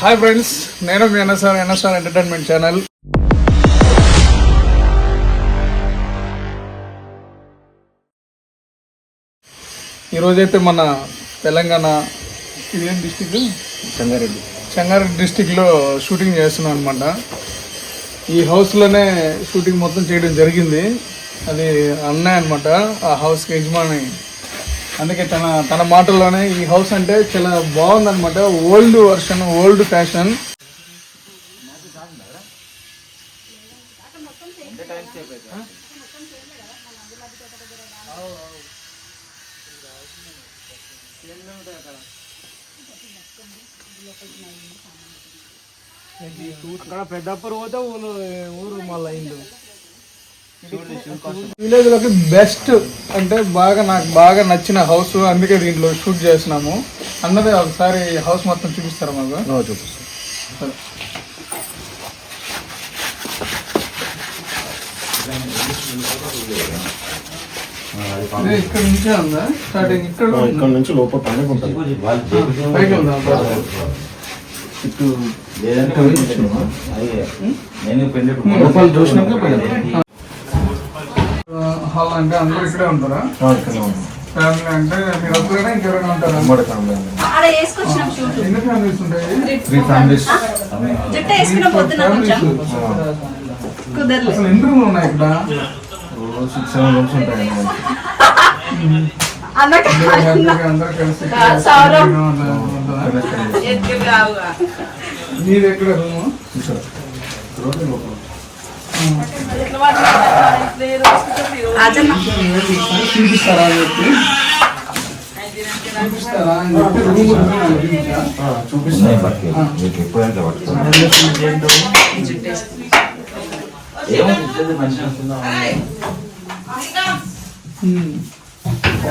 Hi friends నేను మీ NSR NSR entertainment channel ఈరోజైతే మన తెలంగాణ ఇదేం డిస్టిక్ సంగారెడ్డి. చంగారెడ్డి డిస్టిక్లో షూటింగ్ చేస్తున్నాం అనమాట ఈ హౌస్లోనే షూటింగ్ మొత్తం చేయడం జరిగింది. అది అన్నయ్య అనమాట ఆ హౌస్కి యజమాని అందుకే తన తన మాటల్లోనే ఈ హౌస్ అంటే చాలా బాగుందన్నమాట. ఓల్డ్ వర్షన్ ఓల్డ్ ఫ్యాషన్ అక్కడ పెద్దప్పుడు పోతే ఊరు ఊరు మళ్ళీ అయింది విలేజ్లోకి బెస్ట్ అంటే బాగా నాకు బాగా నచ్చిన హౌస్ అందుకే దీంట్లో షూట్ చేస్తున్నాము అన్నదే ఒకసారి హౌస్ మొత్తం చూపిస్తారా మాకు. ఇదే ఇక్కడ నుంచే ఉందా? స్టార్టింగ్ ఇక్కడ నుంచి లోపల పైన ఉంటుంది. పైకి ఉందా? చుట్టూ లోపల చూసినాక హాల్ అంటే అందరూ ఇక్కడే ఉంటారా? ఫ్యామిలీ అంటే మీరు ఇంకెవరైనా ఉంటారా? ఉమ్మడి ఫ్యామిలీ ఎన్ని ఫ్యామిలీస్ ఉంటాయి? Three families. అసలు ఎన్ని రూమ్లు ఉన్నాయి ఇక్కడ? సిక్స్ సెవెన్ రూమ్స్ ఉంటాయి అందరూ కలిసి. మీది ఎక్కడ రూము. చూపిస్తారా అని చెప్పి చూపిస్తారా? అని చెప్పి మీకు ఎప్పుడైతే మంచిగా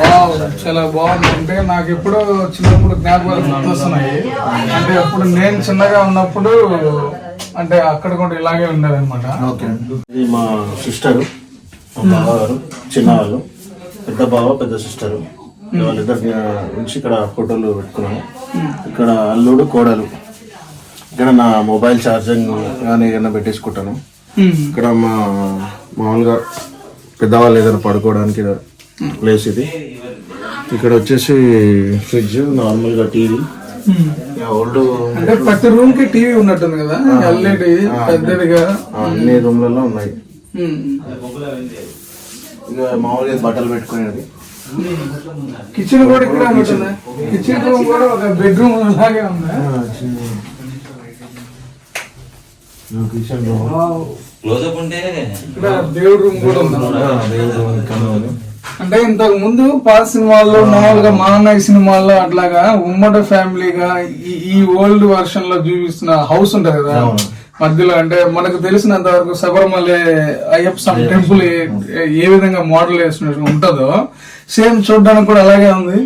వావ్, చాలా బాగుంది అంటే నాకు ఎప్పుడో చిన్నప్పుడు జ్ఞాపకాలు గుర్తొస్తున్నాయి అంటే అప్పుడు నేను చిన్నగా ఉన్నప్పుడు అంటే అక్కడ కూడా ఇలాగే అనమాట ఓకే ఇది మా సిస్టర్ మా బావగారు చిన్నవాళ్ళు పెద్ద బావ పెద్ద సిస్టర్. వాళ్ళిద్దరి నుంచి ఇక్కడ ఫోటోలు పెట్టుకున్నాము. ఇక్కడ అల్లుడు కోడలు. ఇక్కడ నా మొబైల్ ఛార్జింగ్ కానీ ఏదైనా పెట్టేసుకుంటాను. ఇక్కడ మా మామూలుగా పెద్దవాళ్ళు ఏదైనా పడుకోవడానికి ప్లేస్ ఇది. ఇక్కడ వచ్చేసి ఫ్రిడ్జ్ నార్మల్గా టీవీ. ఓల్డ్ అంటే ప్రతి రూమ్కి టీవీ ఉన్నట్టుంది కదా? ఎల్ఈడి పెద్దదిగా. అన్ని రూమ్లలో ఉన్నాయి. ఉమ్. ఇక మామూలుగా బట్టలు పెట్టుకునేది కిచెన్ కూడా ఇక్కడ ఉంటుంది కిచెన్ రూమ్ కూడా ఒక బెడ్రూమ్ లాగే ఉంది? Kitchen room wow. క్లోజప్ ఉంటే ఇక్కడ దేవుడి రూమ్ కూడా ఉంది? ఇక్కడ ఉంది. అంటే ఇంతకు ముందు పాత సినిమాల్లో మామూలుగా మానయ్య సినిమాల్లో అట్లాగా ఉమ్మడి ఫ్యామిలీగా ఈ ఓల్డ్ వర్షన్లో చూపిస్తున్న హౌస్ ఉంటది కదా. మధ్యలో అంటే మనకు తెలిసినంత వరకు శబరిమల అయ్యప్ప స్వామి టెంపుల్ ఏ- విధంగా మోడల్ వేసినట్టు ఉంటుందో సేమ్ చూడడానికి కూడా అలాగే ఉంది.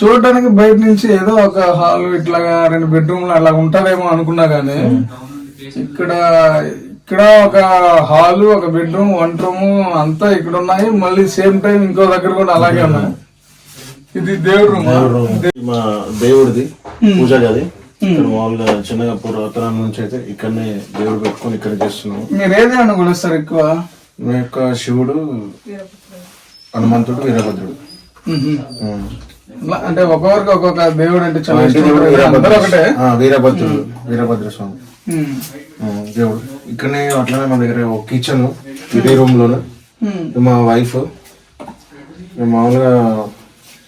చూడడానికి బయట నుంచి ఏదో ఒక హాల్ ఇట్లాగా రెండు బెడ్రూమ్లు అలా ఉంటదేమో అనుకున్నా గానీ ఇక్కడ ఇక్కడ ఒక హాల్ ఒక బెడ్రూమ్ వంట రూమ్ అంతా ఇక్కడ ఉన్నాయి మళ్ళీ సేమ్ టైం ఇంకో దగ్గర కూడా అలాగే ఉన్నాయి. ఇది దేవుడు రూమ్? మా దేవుడిది పూజ గది. మామూలుగా చిన్నగా పురాతన నుంచి అయితే ఇక్కడనే దేవుడు పెట్టుకొని ఇక్కడ చేస్తున్నాము. మీరు ఏది అనుకూలిస్తారు ఎక్కువ? మా యొక్క శివుడు హనుమంతుడు వీరభద్రుడు. అంటే ఒక్కొక్కరికి ఒక్కొక్క దేవుడు అంటే చాలా ఇష్టం వీరభద్రుడు. వీరభద్ర స్వామి. దేవుడు. ఇక్కడనే అట్లనే మా దగ్గర ఒక కిచెన్ ఇదే రూమ్లోనే. మ్మ్. ఇది మా వైఫ్ మేము మామూలుగా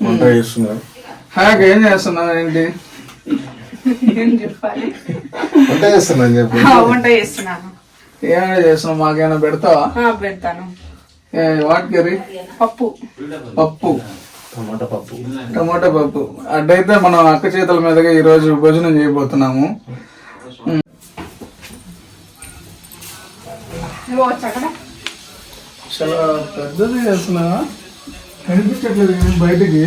వంట చేస్తున్నాం. హాయ్ ఏం చేస్తున్నావు ఏంటి? ఏం చెప్పాలి? వంట చేస్తున్నాను చెప్పి. వంట చేస్తున్నాను. ఏమైనా చేస్తున్నావు? మాకేమైనా పెడతావా? పెడతాను. ఏ, వాట్ కర్రీ పప్పు. పప్పు. టమాటా పప్పు. టమాటా పప్పు. అడ్డైతే మనం అక్క చేతుల మీదుగా ఈ రోజు భోజనం చేయబోతున్నాము. చాలా పెద్దది చేస్తున్నా కనిపించట్లేదు కానీ బయటికి.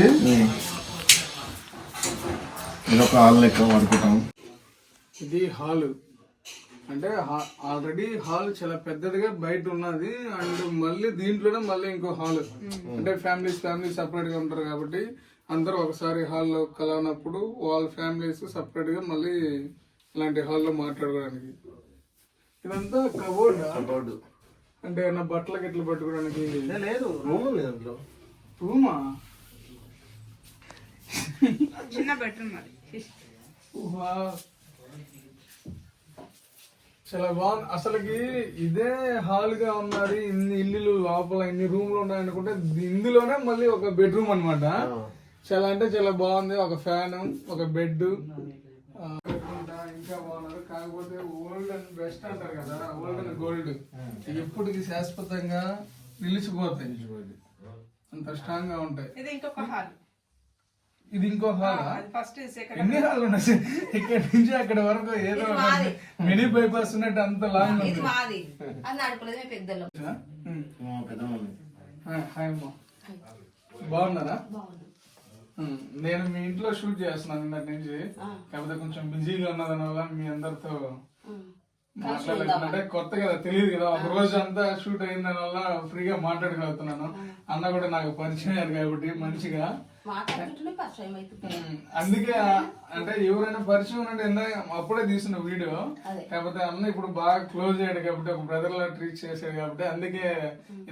ఇది ఒక హాల్ లెక్క వాడుకుంటాం ఇది హాల్. అంటే ఆల్రెడీ హాల్ చాలా పెద్దదిగా బయట ఉన్నది. అండ్ మళ్ళీ దీంట్లోనే మళ్ళీ ఇంకో హాల్. అంటే ఫ్యామిలీస్ ఫ్యామిలీ సపరేట్గా ఉంటారు కాబట్టి అందరూ ఒకసారి హాల్లో కలవనప్పుడు వాళ్ళ ఫ్యామిలీస్ సపరేట్గా మళ్ళీ ఇలాంటి హాల్లో మాట్లాడుకోవడానికి. ఇదంతా కబోర్డ్? కబోర్డు. అంటే నా బట్టలు గిట్ల పట్టుకోవడానికి? లేదు. రూమ్ ఉంది అందులో రూమా? చిన్న బెడ్రూమ్ అది వా. చాలా బాగుంది. అసలుకి ఇదే హాల్గా ఉన్నది ఇన్ని ఇల్లులు లోపల ఇన్ని రూమ్లు ఉన్నాయి అనుకుంటే ఇందులోనే మళ్ళీ ఒక బెడ్రూమ్ అన్నమాట. చాలా అంటే చాలా బాగుంది. ఒక ఫ్యాన్ ఒక బెడ్ ఇంకా బాగున్నారు కాకపోతే ఓల్డ్ అండ్ బెస్ట్ అంటారు కదా ఓల్డ్ అండ్ గోల్డ్ ఎప్పటికి శాశ్వతంగా నిలిచిపోతాయి. అంత స్ట్రాంగ్గా ఉంటాయి. ఇది ఇంకొక హాల్ ఇది ఇంకో హాల్ ఫస్ట్ సెకండ్ ఎన్ని హాల్ ఉన్నాయి? ఇక్కడ నుంచి అక్కడ వరకు ఏదో మినీ బైపాస్ ఉన్నట్టు అంత లాంగ్ ఇది మాది. అది నడుపులేదు పెద్దలు హాయ్ అమ్మా. బాగున్నారా? నేను మీ ఇంట్లో షూట్ చేస్తున్నాను నిన్నటి నుంచి. కాకపోతే కొంచెం బిజీగా ఉన్నదాని వల్ల మీ అందరితో మాట్లాడలేకుంటే కొత్త కదా తెలియదు కదా. ఒక రోజు అంతా షూట్ అయిన దాని వల్ల ఫ్రీగా మాట్లాడగలుగుతున్నాను అన్న కూడా నాకు పరిచయం అయ్యారు కాబట్టి మంచిగా. అందుకే అంటే ఎవరైనా పరిచయం అంటే ఇందాక అప్పుడే తీసిన వీడియో. కాకపోతే అన్న ఇప్పుడు బాగా క్లోజ్ అయ్యాడు కాబట్టి ఒక బ్రదర్ లా ట్రీట్ చేశాడు కాబట్టి అందుకే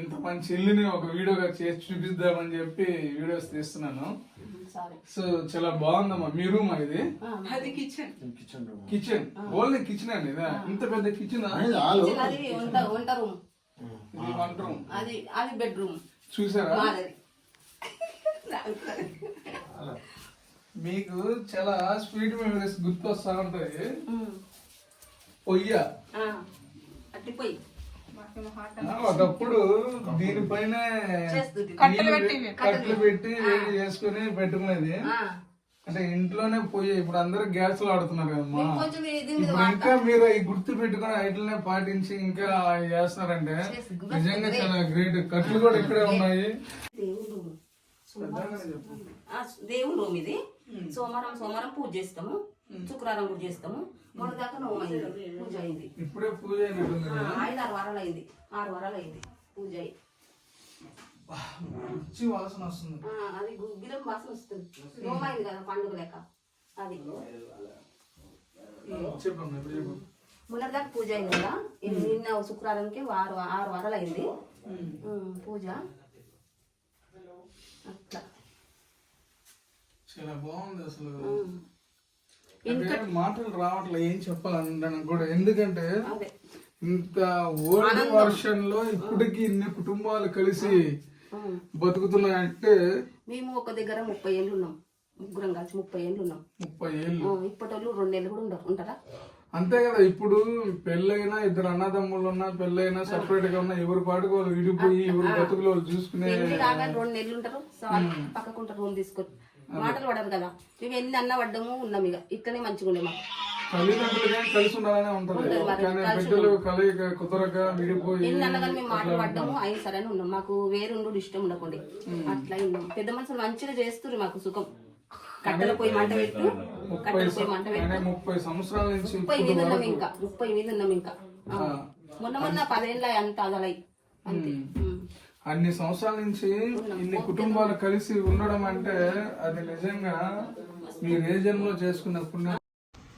ఇంత మంచి ఇల్లుని ఒక వీడియోగా చేసి చూపిద్దామని చెప్పి వీడియోస్ తీస్తున్నాను. సో చాలా బాగుందమ్మా. మీ రూమ్ ఇది? అది kitchen kitchen room? Kitchen only kitchen అండి ఇదా? ఇంత పెద్ద కిచెన్ అది వంట రూమ్. వంట రూమ్. అది అది బెడ్రూమ్ చూసారా? మాది. మీకు చాలా స్వీట్ మెమరీస్ గుర్తొస్తా ఉంటాయి. పొయ్య. ఆ, ఒకప్పుడు దీనిపైన కట్టెలు పెట్టి ఇవి. కట్టెలు. పెట్టి వేడి చేసుకుని పెట్టుకునేది. అంటే ఇంట్లోనే పొయ్యి ఇప్పుడు అందరూ గ్యాస్లో ఆడుతున్నారు కదమ్మా. ఇంకా మీరు ఈ గుర్తు పెట్టుకుని వాటినే పాటించి ఇంకా చేస్తున్నారంటే నిజంగా చాలా గ్రేట్ కట్లు కూడా ఇక్కడే ఉన్నాయి. రూమ్ ఇది సోమవారం సోమవారం పూజ చేస్తాము. శుక్రవారం కూడా చేస్తాము. మొన్న దాకా అయింది. పూజ అయింది. ఇప్పుడే పూజ. ఐదు ఆరు వారాలు అయింది. ఆరు వారాలు అయింది పూజ అయ్యి మంచి వాసన వస్తుంది. ఆ, అది గుగ్గిలం వాసన వస్తుంది. నోము అయింది కదా పండుగ లెక్క అది. మొన్నటిదాకా పూజ అయింది కదా. నిన్న శుక్రవారంకి ఆరు ఆరు వారాలు అయింది. పూజ. అట్లా. చాలా బాగుంది అసలు. అంటే మాటలు రావట్లే ఏం చెప్పాలంటాను కూడా. ఎందుకంటే ఇంత ఓల్డ్ వర్షన్లో ఇప్పటికి ఇన్ని కుటుంబాలు కలిసి. బతుకుతున్నాయంటే మేము ఒక దగ్గర ముప్పై ఏళ్ళు ఉన్నాం. ముగ్గురం కలిసి ముప్పై ఏళ్ళు ఉన్నాం. ముప్పై ఏళ్ళు. ఇప్పటి వాళ్ళు రెండేళ్ళు కూడా ఉండరు ఉంటారా? అంతే కదా ఇప్పుడు పెళ్ళైనా ఇద్దరు అన్నదమ్ములు ఉన్నా పెళ్ళైనా సపరేట్గా ఉన్నా ఎవరి పాటుకు వాళ్ళు విడిపోయి ఎవరి బతుకులు వాళ్ళు చూసుకునే రెండు నెలలు ఉంటారు. సార్ పక్కకు ఉంటారు రూమ్ తీసుకొని. మాటలు పడరు కదా. మేము ఎన్ని అన్న పడ్డము ఉన్నాం ఇక. ఇట్లనే మంచిగా ఉండే మాకు. తల్లిదండ్రులు కానీ కలిసి ఉండాలనే ఉంటది. ఉండదు మరి, కానీ కలిసి బిడ్డలు కలయిక కుదరక విడిపోయి ఎన్ని మేము మాటలు పడ్డాము అయినా సరే అని ఉన్నాం. మాకు వేరుండు ఇష్టం ఉండకండి. అట్లా ఉన్నాం పెద్ద మనుషులు మంచిగా చేస్తుర్రు మాకు సుఖం. కట్టెల పోయి మంట పెట్టు. కట్టెల పోయి మంట పెట్టు. ముప్పై సంవత్సరాల నుంచి ముప్పై మీద ఉన్నాం ఇంకా. ముప్పై మీద ఉన్నాం ఇంకా. మొన్న మొన్న పదేళ్ళ అంత అదలై. అంతే. అన్ని సంవత్సరాల నుంచి ఇన్ని కుటుంబాలు కలిసి ఉండడం అంటే అది నిజంగా మీరు ఏ జన్మలో చేసుకున్న పుణ్యం.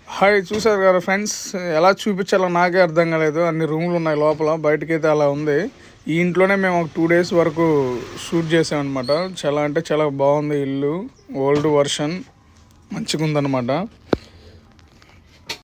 హాయ్ చూసారు కదా ఫ్రెండ్స్ ఎలా చూపించాలో నాకే అర్థం కాలేదు. అన్ని రూమ్లు ఉన్నాయి లోపల బయటకైతే అలా ఉంది. ఈ ఇంట్లోనే మేము ఒక టూ డేస్ వరకు షూట్ చేసామన్నమాట. చాలా అంటే చాలా బాగుంది ఇల్లు ఓల్డ్ వర్షన్ మంచిగా ఉందన్నమాట